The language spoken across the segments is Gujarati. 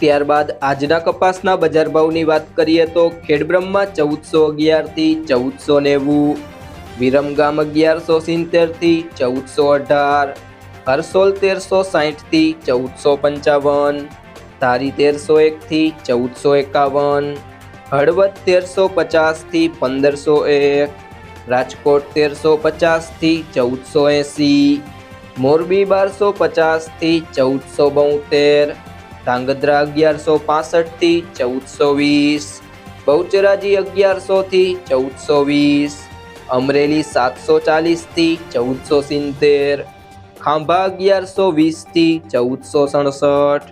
ત્યારબાદ આજના કપાસના બજાર ભાવની વાત કરીએ તો ખેડબ્રહ્મા ચૌદસો અગિયારથી ચૌદસો નેવું વિરમગામ અગિયારસો સિત્તેરથી ચૌદસો અઢાર, હરસોલ તેરસો સાહીઠથી ચૌદસો પંચાવન, ધારી તેરસો એકથી ચૌદસો એકાવન, હળવદ તેરસો પચાસથી પંદરસો એક, રાજકોટ તેરસો પચાસથી ચૌદસો એંસી, મોરબી બારસો પચાસથી ચૌદસો બોતેર ધાંગધ્રા અગિયારસો પાસઠથી ચૌદસો વીસ. બહુચરાજી અગિયારસોથી ચૌદસો વીસ. અમરેલી સાતસો ચાલીસથી ચૌદસો સિત્તેર. ખાંભા અગિયારસો વીસથી ચૌદસો સડસઠ.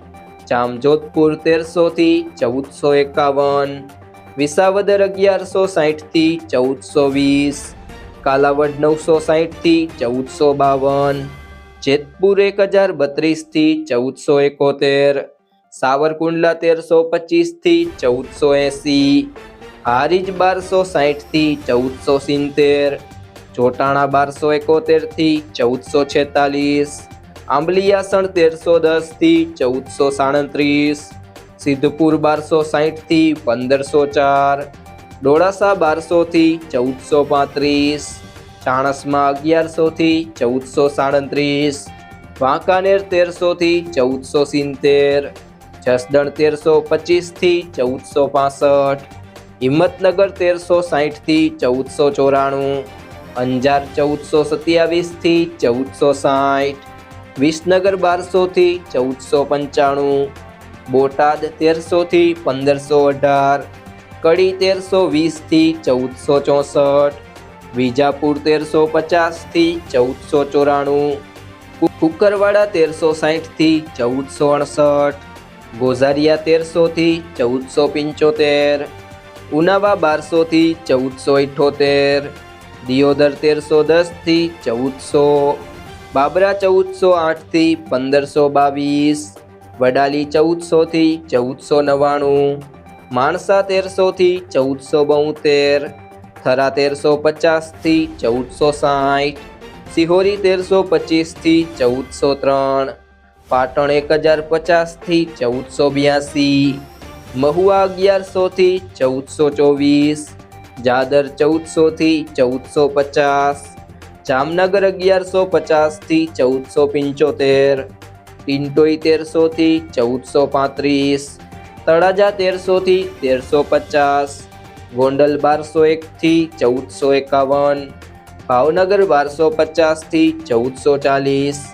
જામજોધપુર તેરસોથી ચૌદસો એકાવન. વિસાવદર અગિયારસો સાહીઠથી ચૌદસો વીસ. કાલાવડ નવસો સાહીઠથી ચૌદસો બાવન. જેતપુર એક હજાર બત્રીસથી ચૌદસો એકોતેર. સાવરકુંડલા તેરસો પચીસથી ચૌદસો એંસી, હારીજ બારસો સાહીઠથી ચૌદસો સિત્તેર, ચોટાણા બારસો એકોતેરથી ચૌદસો છેતાલીસ આંબલિયાસણ તેરસો દસથી ચૌદસો સાડત્રીસ, સિદ્ધપુર બારસો સાહીઠથી પંદરસો ચાર, ડોળાસા બારસોથી ચૌદસો પાંત્રીસ, ચાણસમાં અગિયારસોથી ચૌદસો સાડત્રીસ, વાંકાનેર તેરસોથી ચૌદસો સિત્તેર જસદણ તેરસો પચીસથી ચૌદસો પાસઠ, હિંમતનગર તેરસો સાહીઠથી ચૌદસો ચોરાણું, અંજાર ચૌદસો સત્યાવીસથી ચૌદસો સાઠ વિસનગર બારસોથી ચૌદસો પંચાણું, બોટાદ તેરસોથી પંદરસો અઢાર, કડી તેરસો વીસથી ચૌદસો ચોસઠ, વિજાપુર તેરસો પચાસથી ચૌદસો ચોરાણું કુકરવાડા તેરસો સાહીઠથી ચૌદસો અડસઠ ગોઝારિયા તેરસોથી ચૌદસો પંચોતેર, ઉનાવા બારસોથી ચૌદસો ઇઠ્ઠોતેર દિયોદર તેરસો દસથી ચૌદસો, બાબરા ચૌદસો આઠથી પંદરસો બાવીસ, વડાલી ચૌદસોથી ચૌદસો નવ્વાણું, માણસા તેરસોથી ચૌદસો બોતેર, થરા તેરસો પચાસથી ચૌદસો સાઠ સિહોરી તેરસો પચીસથી ચૌદસો ત્રણ પાટણ એક હજાર પચાસથી ચૌદસો બ્યાસી. મહુવા અગિયારસોથી ચૌદસો ચોવીસ. જાદર ચૌદસોથી ચૌદસો પચાસ. જામનગર અગિયારસો પચાસથી ચૌદસો પંચોતેર. ટિન્ટોઈ તેરસોથી ચૌદસો પાંત્રીસ. તળાજા તેરસોથી તેરસો પચાસ. ગોંડલ બારસો એકથી ચૌદસો એકાવન. ભાવનગર બારસો પચાસથી ચૌદસો ચાલીસ.